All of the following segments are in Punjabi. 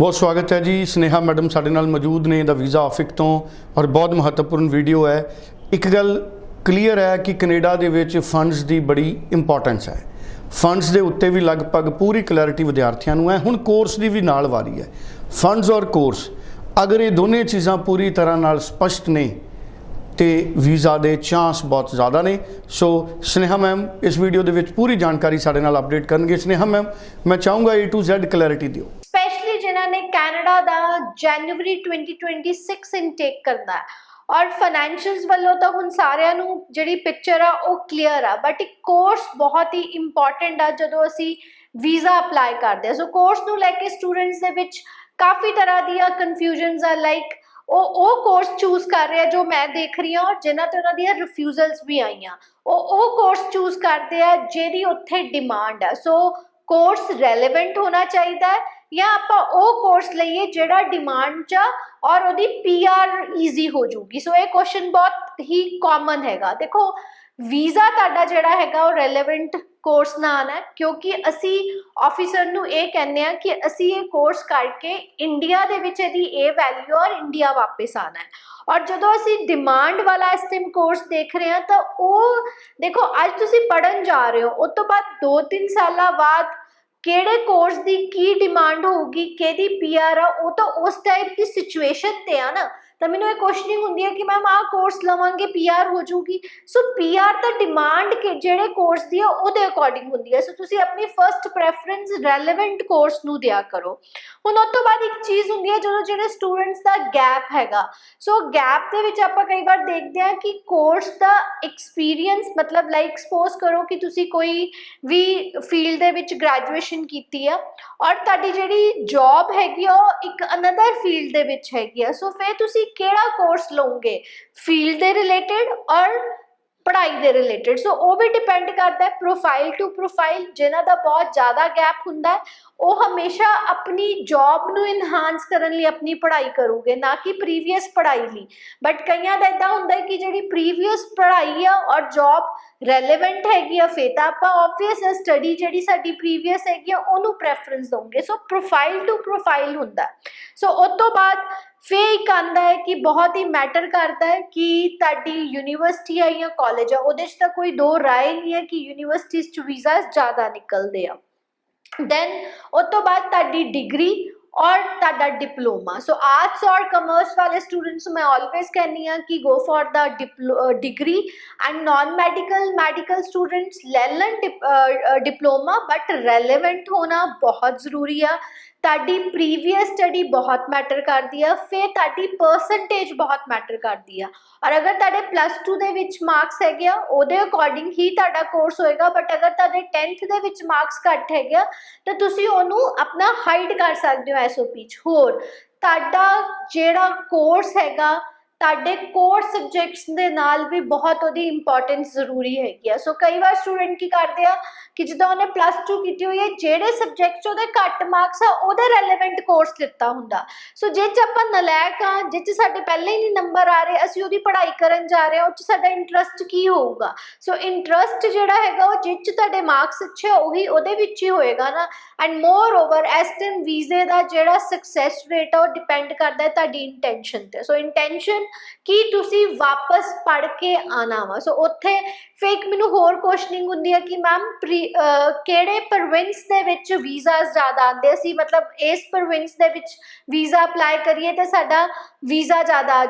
ਬਹੁਤ ਸਵਾਗਤ ਹੈ ਜੀ। ਸਨੇਹਾ ਮੈਡਮ ਸਾਡੇ ਨਾਲ ਮੌਜੂਦ ਨੇ, ਦਾ ਵੀਜ਼ਾ ਆਫਿਕ ਤੋਂ ਔਰ ਬਹੁਤ ਮਹੱਤਵਪੂਰਨ ਵੀਡੀਓ ਹੈ। ਇੱਕ ਗੱਲ ਕਲੀਅਰ ਹੈ ਕਿ ਕੈਨੇਡਾ ਦੇ ਵਿੱਚ ਫੰਡਸ ਦੀ ਬੜੀ ਇੰਪੋਰਟੈਂਸ ਹੈ। ਫੰਡਸ ਦੇ ਉੱਤੇ ਵੀ ਲਗਭਗ ਪੂਰੀ ਕਲੈਰਿਟੀ ਵਿਦਿਆਰਥੀਆਂ ਨੂੰ ਹੈ। ਹੁਣ ਕੋਰਸ ਦੀ ਵੀ ਨਾਲ ਵਾਰੀ ਹੈ। ਫੰਡਸ ਔਰ ਕੋਰਸ ਅਗਰ ਇਹ ਦੋਨੇ ਚੀਜ਼ਾਂ ਪੂਰੀ ਤਰ੍ਹਾਂ ਨਾਲ ਸਪਸ਼ਟ ਨੇ, ਤੇ ਵੀਜ਼ਾ ਦੇ ਚਾਂਸ ਬਹੁਤ ਜ਼ਿਆਦਾ ਨੇ। ਸੋ ਸਨੇਹਾ ਮੈਮ, ਇਸ ਵੀਡੀਓ ਦੇ ਵਿੱਚ ਪੂਰੀ ਜਾਣਕਾਰੀ ਸਾਡੇ ਨਾਲ ਅਪਡੇਟ ਕਰਨਗੇ। ਸਨੇਹਾ ਮੈਮ, ਮੈਂ ਚਾਹੂੰਗਾ A to Z ਕਲੈਰਿਟੀ ਦਿਓ। ਨੇ ਕੈਨੇਡਾ ਦਾ ਜਨਵਰੀ 2026 ਇਨਟੇਕ ਕਰਨਾ ਹੈ। ਔਰ ਫਾਈਨੈਂਸ਼ੀਅਲਸ ਵੱਲੋਂ ਤਾਂ ਹੁਣ ਸਾਰਿਆਂ ਨੂੰ ਜਿਹੜੀ ਪਿਕਚਰ ਆ, ਉਹ ਕਲੀਅਰ ਆ। ਬਟ ਇੱਕ ਕੋਰਸ ਬਹੁਤ ਹੀ ਇੰਪੋਰਟੈਂਟ ਆ, ਜਦੋਂ ਅਸੀਂ ਵੀਜ਼ਾ ਅਪਲਾਈ ਕਰਦੇ ਆ ਸੋ ਕੋਰਸ ਨੂੰ ਲੈ ਕੇ ਸਟੂਡੈਂਟਸ ਦੇ ਵਿੱਚ ਕਾਫੀ ਤਰ੍ਹਾਂ ਦੀਆਂ ਕਨਫਿਊਜ਼ਨਸ ਆ। ਲਾਈਕ ਉਹ ਉਹ ਕੋਰਸ ਚੂਜ਼ ਕਰ ਰਿਹਾ ਜੋ ਮੈਂ ਦੇਖ ਰਹੀ ਹਾਂ ਔਰ ਜਿਨ੍ਹਾਂ ਤੇ ਉਹਨਾਂ ਦੀਆਂ ਰਿਫਿਊਜ਼ਲਸ ਵੀ ਆਈਆਂ। ਉਹ ਉਹ ਕੋਰਸ ਚੂਜ਼ ਕਰਦੇ ਆ ਜਿਹਦੀ ਉੱਥੇ ਡਿਮਾਂਡ ਆ। ਸੋ ਕੋਰਸ ਰੈਲੇਵੈਂਟ ਹੋਣਾ ਚਾਹੀਦਾ ਹੈ। ਜਾਂ ਆਪਾਂ ਉਹ ਕੋਰਸ ਲਈਏ ਜਿਹੜਾ ਡਿਮਾਂਡ 'ਚ ਔਰ ਉਹਦੀ ਪੀਆਰ ਈਜ਼ੀ ਹੋ ਜਾਊਗੀ। ਸੋ ਇਹ ਕੁਐਸਚਨ ਬਹੁਤ ਹੀ ਕਾਮਨ ਹੈਗਾ। ਦੇਖੋ ਵੀਜ਼ਾ ਤੁਹਾਡਾ ਜਿਹੜਾ ਹੈਗਾ ਉਹ ਰੈਲੇਵੈਂਟ ਕੋਰਸ ਨਾ ਆਣਾ ਕਿਉਂਕਿ ਅਸੀਂ ਆਫੀਸਰ ਨੂੰ ਇਹ ਕਹਿੰਦੇ ਆ ਕਿ ਅਸੀਂ ਇਹ ਕੋਰਸ ਕਰਕੇ ਇੰਡੀਆ ਦੇ ਵਿੱਚ ਇਹਦੀ ਇਹ ਵੈਲਿਊ ਔਰ ਇੰਡੀਆ ਵਾਪਸ ਆਣਾ ਹੈ। ਔਰ ਜਦੋਂ ਅਸੀਂ ਡਿਮਾਂਡ ਵਾਲਾ ਇਸ ਟਾਈਮ ਕੋਰਸ ਦੇਖ ਰਹੇ ਹਾਂ ਤਾਂ ਉਹ, ਦੇਖੋ, ਅੱਜ ਤੁਸੀਂ ਪੜਨ ਜਾ ਰਹੇ ਹੋ ਉਸ ਤੋਂ ਬਾਅਦ 2-3 ਸਾਲਾਂ ਬਾਅਦ ਕਿਹੜੇ ਕੋਰਸ ਦੀ ਕੀ ਡਿਮਾਂਡ ਹੋਊਗੀ, ਕਿਹਦੀ ਪੀਆਰ ਆ, ਉਹ ਤਾਂ ਉਸ ਟਾਈਪ ਦੀ ਸਿਚੁਏਸ਼ਨ ਤੇ ਆ ਨਾ। ਤਾਂ ਮੈਨੂੰ ਇਹ ਕੁਐਸਚਨਿੰਗ ਹੁੰਦੀ ਹੈ ਕਿ ਮੈਮ ਆਹ ਕੋਰਸ ਲਵਾਂਗੇ ਪੀਆਰ ਹੋ ਜਾਊਗੀ। ਸੋ ਪੀਆਰ ਤਾਂ ਡਿਮਾਂਡ ਕਿ ਜਿਹੜੇ ਕੋਰਸ ਦੀ ਆ, ਉਹਦੇ ਅਕੋਰਡਿੰਗ ਹੁੰਦੀ ਹੈ। ਸੋ ਤੁਸੀਂ ਆਪਣੀ ਫਰਸਟ ਪ੍ਰੈਫਰੈਂਸ ਰੈਲੇਵੈਂਟ ਕੋਰਸ ਨੂੰ ਦਿਆ ਕਰੋ। ਹੁਣ ਉਸ ਤੋਂ ਬਾਅਦ ਇੱਕ ਚੀਜ਼ ਹੁੰਦੀ ਹੈ, ਜਦੋਂ ਜਿਹੜੇ ਸਟੂਡੈਂਟਸ ਦਾ ਗੈਪ ਹੈਗਾ। ਸੋ ਗੈਪ ਦੇ ਵਿੱਚ ਆਪਾਂ ਕਈ ਵਾਰ ਦੇਖਦੇ ਹਾਂ ਕਿ ਕੋਰਸ ਦਾ ਐਕਸਪੀਰੀਅੰਸ ਮਤਲਬ ਲਾਈਕ ਸਪੋਜ਼ ਕਰੋ ਕਿ ਤੁਸੀਂ ਕੋਈ ਵੀ ਫੀਲਡ ਦੇ ਵਿੱਚ ਗ੍ਰੈਜੂਏਸ਼ਨ ਕੀਤੀ ਆ, ਔਰ ਤੁਹਾਡੀ ਜਿਹੜੀ ਜੌਬ ਹੈਗੀ ਆ, ਉਹ ਇੱਕ ਅਨਦਰ ਫੀਲਡ ਦੇ ਵਿੱਚ ਹੈਗੀ ਆ। ਸੋ ਫਿਰ ਤੁਸੀਂ ਕਿਹੜਾ ਕੋਰਸ ਲਓਗੇ? ਫੀਲਡ ਦੇ ਰਿਲੇਟਡ ਔਰ ਪੜ੍ਹਾਈ ਦੇ ਰਿਲੇਟਡ ਸੋ ਉਹ ਵੀ ਡਿਪੈਂਡ ਕਰਦਾ ਹੈ ਪ੍ਰੋਫਾਈਲ ਟੂ ਪ੍ਰੋਫਾਈਲ ਜਿਨ੍ਹਾਂ ਦਾ ਬਹੁਤ ਜ਼ਿਆਦਾ ਗੈਪ ਹੁੰਦਾ ਹੈ, ਉਹ ਹਮੇਸ਼ਾ ਆਪਣੀ ਜੌਬ ਨੂੰ ਇਨਹਾਂਸ ਕਰਨ ਲਈ ਆਪਣੀ ਪੜ੍ਹਾਈ ਕਰੂਗੇ, ਨਾ ਕਿ ਪ੍ਰੀਵੀਅਸ ਪੜ੍ਹਾਈ ਲਈ। ਬਟ ਕਈਆਂ ਦਾ ਇਦਾਂ ਹੁੰਦਾ ਹੈ ਕਿ ਜਿਹੜੀ ਪ੍ਰੀਵੀਅਸ ਪੜ੍ਹਾਈ ਆ ਔਰ ਜੌਬ ਰੈਲੇਵੈਂਟ ਹੈਗੀ ਆ ਫੇ ਤਾਂ ਆਪਾਂ ਆਬਵੀਅਸ ਸਟੱਡੀ ਜਿਹੜੀ ਸਾਡੀ ਪ੍ਰੀਵੀਅਸ ਹੈਗੀ ਆ, ਉਹਨੂੰ ਪ੍ਰੈਫਰੈਂਸ ਦਵਾਂਗੇ ਸੋ ਪ੍ਰੋਫਾਈਲ ਟੂ ਪ੍ਰੋਫਾਈਲ ਹੁੰਦਾ ਸੋ ਉਸ ਤੋਂ ਬਾਅਦ ਫੇ ਇੱਕ ਆਂਦਾ ਹੈ ਕਿ ਬਹੁਤ ਹੀ ਮੈਟਰ ਕਰਦਾ ਹੈ ਕਿ ਤੁਹਾਡੀ ਯੂਨੀਵਰਸਿਟੀ ਆ ਜਾਂ ਕਾਲਜ ਆ, ਉਹਦੇ 'ਚ ਤਾਂ ਕੋਈ ਦੋ ਰਾਏ ਨਹੀਂ ਹੈ ਕਿ ਯੂਨੀਵਰਸਿਟੀਜ਼ 'ਚ ਵੀਜ਼ਾ ਜ਼ਿਆਦਾ ਨਿਕਲਦੇ ਆ। ਦੈਨ ਉਸ ਤੋਂ ਬਾਅਦ ਤੁਹਾਡੀ ਡਿਗਰੀ ਔਰ ਤੁਹਾਡਾ ਡਿਪਲੋਮਾ। ਸੋ ਆਰਟਸ ਔਰ ਕਮਰਸ ਵਾਲੇ ਸਟੂਡੈਂਟਸ ਮੈਂ ਆਲਵੇਸ ਕਹਿੰਨੀ ਆ ਕਿ go for the degree and non medical medical students ਲੈ ਲੈਣ ਡਿਪਲੋਮਾ ਬਟ ਰੈਲੇਵੈਂਟ ਹੋਣਾ ਬਹੁਤ ਜ਼ਰੂਰੀ ਆ। ਤੁਹਾਡੀ ਪ੍ਰੀਵੀਅਸ ਸਟੱਡੀ ਬਹੁਤ ਮੈਟਰ ਕਰਦੀ ਆ, ਫਿਰ ਤੁਹਾਡੀ ਪਰਸੈਂਟੇਜ ਬਹੁਤ ਮੈਟਰ ਕਰਦੀ ਆ। ਔਰ ਅਗਰ ਤੁਹਾਡੇ ਪਲੱਸ 2 ਦੇ ਵਿੱਚ ਮਾਰਕਸ ਹੈਗੇ ਆ, ਉਹਦੇ ਅਕੋਰਡਿੰਗ ਹੀ ਤੁਹਾਡਾ ਕੋਰਸ ਹੋਏਗਾ ਬਟ ਅਗਰ ਤੁਹਾਡੇ 10th ਦੇ ਵਿੱਚ ਮਾਰਕਸ ਘੱਟ ਹੈਗੇ ਆ, ਤਾਂ ਤੁਸੀਂ ਉਹਨੂੰ ਆਪਣਾ ਹਾਈਡ ਕਰ ਸਕਦੇ ਹੋ ਐਸਓਪੀ 'ਚ। ਹੋਰ ਤੁਹਾਡਾ ਜਿਹੜਾ ਕੋਰਸ ਹੈਗਾ ਤੁਹਾਡੇ ਕੋਰ ਸਬਜੈਕਟਸ ਦੇ ਨਾਲ ਵੀ ਬਹੁਤ ਉਹਦੀ ਇੰਪੋਰਟੈਂਸ ਜ਼ਰੂਰੀ ਹੈਗੀ ਆ। ਸੋ ਕਈ ਵਾਰ ਸਟੂਡੈਂਟ ਕੀ ਕਰਦੇ ਆ ਕਿ ਜਦੋਂ ਉਹਨੇ ਪਲੱਸ 2 ਕੀਤੀ ਹੋਈ ਹੈ, ਜਿਹੜੇ ਸਬਜੈਕਟ 'ਚ ਉਹਦੇ ਘੱਟ ਮਾਰਕਸ ਆ, ਉਹਦੇ ਰੈਲੇਵੈਂਟ ਕੋਰਸ ਲਿੱਤਾ ਹੁੰਦਾ। ਸੋ ਜੇ ਚ ਆਪਾਂ ਨਲਾਇਕ ਆ ਜਿਹ ਚ ਸਾਡੇ ਪਹਿਲੇ ਹੀ ਨਹੀਂ ਨੰਬਰ ਆ ਰਹੇ, ਅਸੀਂ ਉਹਦੀ ਪੜ੍ਹਾਈ ਕਰਨ ਜਾ ਰਹੇ ਹਾਂ, ਉਹ ਚ ਸਾਡਾ ਇੰਟਰਸਟ ਕੀ ਹੋਊਗਾ? ਸੋ ਇੰਟਰਸਟ ਜਿਹੜਾ ਹੈਗਾ, ਉਹ ਜਿਹ ਚ ਤੁਹਾਡੇ ਮਾਰਕਸ ਅੱਛੇ ਉਹੀ ਉਹਦੇ ਵਿੱਚ ਹੀ ਹੋਏਗਾ ਨਾ। ਐਂਡ ਮੋਰ ਓਵਰ ਐਸਟਨ ਵੀਜ਼ੇ ਦਾ ਜਿਹੜਾ ਸਕਸੈਸ ਰੇਟ ਆ, ਉਹ ਡਿਪੈਂਡ ਕਰਦਾ ਹੈ ਤੁਹਾਡੀ ਇੰਟੈਂਸ਼ਨ ਤੇ। ਸੋ ਇੰਟੈਂਸ਼ਨ ਕੀ ਤੁਸੀਂ ਵਾਪਸ ਪੜ੍ਹ ਕੇ ਆਣਾ ਵਾ। ਸੋ ਉੱਥੇ ਫੇਕ ਮੈਨੂੰ ਹੋਰ ਕੁਐਸਚਨਿੰਗ ਹੁੰਦੀ ਹੈ ਕਿ ਮੈਮ ਕਿਹੜੇ ਪ੍ਰੋਵਿੰਸ ਦੇ ਵਿੱਚ ਵੀਜ਼ਾਸ ਜ਼ਿਆਦਾ ਆਉਂਦੇ? ਸੀ ਮਤਲਬ ਇਸ ਪ੍ਰੋਵਿੰਸ ਦੇ ਵਿੱਚ ਵੀਜ਼ਾ ਅਪਲਾਈ ਕਰੀਏ ਤਾਂ ਸਾਡਾ ਵੀਜ਼ਾ ਜ਼ਿਆਦਾ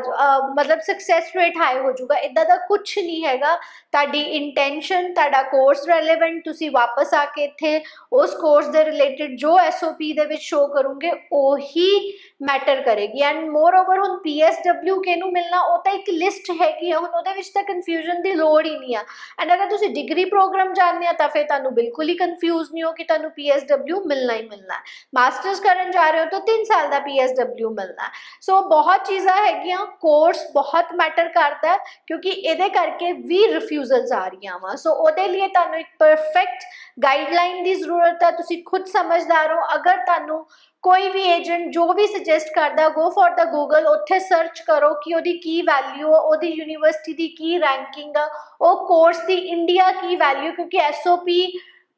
ਮਤਲਬ ਸਕਸੈਸ ਰੇਟ ਹਾਈ ਹੋ ਜਾਊਗਾ। ਇਦਾਂ ਦਾ ਕੁਝ ਨਹੀਂ ਹੈਗਾ। ਤੁਹਾਡੀ ਇੰਟੈਂਸ਼ਨ ਤੁਹਾਡਾ ਕੋਰਸ ਰੈਲੇਵੈਂਟ ਤੁਸੀਂ ਵਾਪਸ ਆ ਕੇ ਇੱਥੇ ਉਸ ਕੋਰਸ ਦੇ ਰਿਲੇਟਡ ਜੋ ਐਸਓਪੀ ਦੇ ਵਿੱਚ ਸ਼ੋ ਕਰੋਗੇ, ਉਹੀ ਮੈਟਰ ਕਰੇਗੀ। ਐਂਡ ਮੋਰ ਓਵਰ ਹੁਣ ਪੀਐਸਡਬਲਿਊ ਕਿਹਨੂੰ ਮਿਲਣਾ, ਉਹ ਤਾਂ ਇੱਕ ਲਿਸਟ ਹੈਗੀ ਆ, ਹੁਣ ਉਹਦੇ ਵਿੱਚ ਤਾਂ ਕਨਫਿਊਜ਼ਨ ਦੀ ਲੋੜ ਹੀ ਨਹੀਂ ਆ। ਐਂਡ ਅਗਰ ਤੁਸੀਂ ਡਿਗਰੀ ਪ੍ਰੋਗਰਾਮ ਜਾਣਦੇ ਆ, ਤਾਂ ਫਿਰ ਤੁਹਾਨੂੰ ਬਿਲਕੁਲ ਹੀ ਕਨਫਿਊਜ਼ ਨਹੀਂ ਹੋ ਕਿ ਤੁਹਾਨੂੰ ਪੀਐਸਡਬਲਿਊ ਮਿਲਣਾ ਹੀ ਮਿਲਣਾ ਮਾਸਟਰਸ ਕਰਨ ਜਾ ਰਹੇ ਹੋ ਤਾਂ 3 ਸਾਲ ਦਾ ਪੀਐਸਡਬਲਿਊ ਮਿਲਣਾ ਸੋ ਬਹੁਤ ਚੀਜ਼ਾਂ ਹੈਗੀਆਂ ਕੋਰਸ ਬਹੁਤ ਮੈਟਰ ਕਰਦਾ ਕਿਉਂਕਿ ਇਹਦੇ ਕਰਕੇ ਵੀ ਰਿਫਿਊਜ਼ਲਸ ਆ ਰਹੀਆਂ ਵਾ। ਸੋ ਉਹਦੇ ਲਈ ਤੁਹਾਨੂੰ ਇੱਕ ਪਰਫੈਕਟ ਗਾਈਡਲਾਈਨ ਦੀ ਜ਼ਰੂਰਤ ਹੈ, ਤੁਸੀਂ ਖੁਦ ਸਮਝਦਾਰ ਹੋ। ਅਗਰ ਤੁਹਾਨੂੰ ਕੋਈ ਵੀ ਏਜੰਟ ਜੋ ਵੀ ਸੁਜੈਸਟ ਕਰਦਾ ਗੋ ਫॉर ਦਾ ਗੂਗਲ ਉੱਥੇ ਸਰਚ ਕਰੋ ਕਿ ਉਹਦੀ ਕੀ ਵੈਲਿਊ ਆ, ਉਹਦੀ ਯੂਨੀਵਰਸਿਟੀ ਦੀ ਕੀ ਰੈਂਕਿੰਗ ਆ, ਉਹ ਕੋਰਸ ਦੀ ਇੰਡੀਆ ਕੀ ਵੈਲਿਊ ਕਿਉਂਕਿ ਐਸਓਪੀ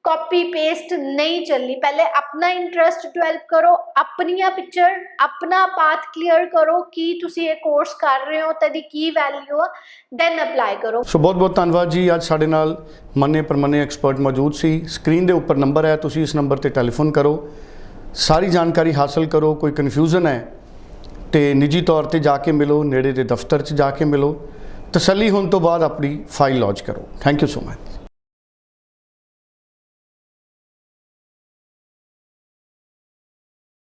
ਕਾਪੀ ਪੇਸਟ ਨਹੀਂ ਚੱਲਣੀ ਪਹਿਲੇ ਆਪਣਾ ਇੰਟਰਸਟ ਡਿਵੈਲਪ ਕਰੋ, ਆਪਣੀਆਂ ਪਿਕਚਰ ਆਪਣਾ ਪਾਥ ਕਲੀਅਰ ਕਰੋ ਕਿ ਤੁਸੀਂ ਇਹ ਕੋਰਸ ਕਰ ਰਹੇ ਹੋ ਤੇ ਦੀ ਕੀ ਵੈਲਿਊ ਆ ਦੈਨ ਅਪਲਾਈ ਕਰੋ। ਸੋ ਬਹੁਤ ਬਹੁਤ ਧੰਨਵਾਦ ਜੀ। ਅੱਜ ਸਾਡੇ ਨਾਲ ਮੰਨੇ ਪਰਮੰਨੇ ਐਕਸਪਰਟ ਮੌਜੂਦ ਸੀ। ਸਕਰੀਨ ਦੇ ਉੱਪਰ ਨੰਬਰ ਹੈ, ਤੁਸੀਂ ਇਸ ਨੰਬਰ ਤੇ ਟੈਲੀਫੋਨ ਕਰੋ। ਸਾਰੀ ਜਾਣਕਾਰੀ ਹਾਸਲ ਕਰੋ, ਕੋਈ ਕਨਫਿਊਜ਼ਨ ਹੈ, ਤੇ ਨਿੱਜੀ ਤੌਰ ਤੇ ਜਾ ਕੇ ਮਿਲੋ, ਨੇੜੇ ਦੇ ਦਫ਼ਤਰ 'ਚ ਜਾ ਕੇ ਮਿਲੋ। ਤਸੱਲੀ ਹੋਣ ਤੋਂ ਬਾਅਦ ਆਪਣੀ ਫਾਈਲ ਲੌਂਚ ਕਰੋ। Thank you so much